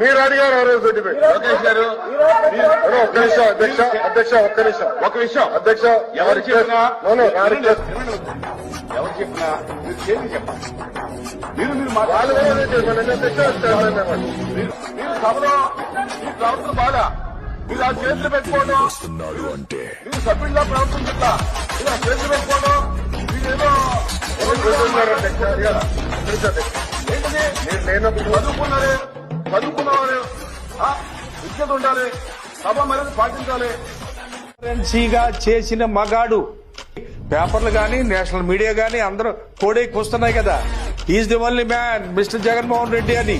మీరు అడిగారు ఆ రోజు డిబేట్ లోకేష్ గారు ఒక్క నిమిషం అధ్యక్ష అధ్యక్ష ఒక్క నిమిషం. ఒక విషయం అధ్యక్ష ఎవరు చెప్పినా? నోను. ఎవరు చెప్పినా? మీరు చేసి చెప్పండి. మీరు మీరు. మీరు మీరు సభలో మీ ప్రవర్తన బాగా. మీరు ఆ చేతులు పెట్టుకోవడం. వస్తున్నాడు అంటే. మీరు సభ్యుల్లా ప్రవర్తించట్లా. మీరు ఆ చేతులు పెట్టుకోవడం. మీరు ఏదో ఎవరు కూర్చున్నారు అధ్యక్ష అడిగారా? అధ్యక్ష, అధ్యక్ష. ఏంటిది? మీరు లేనప్పుడు చదువుకున్నారే? ఉండాలి. సభ మర్యాద పాటించాలి. ట్రాన్స్పరెన్సీగా చేసిన మగాడు. పేపర్లు కానీ నేషనల్ మీడియా కానీ అందరూ కోడేకి వస్తున్నాయి కదా. Is the only man mister Jaganmohan Reddy అని.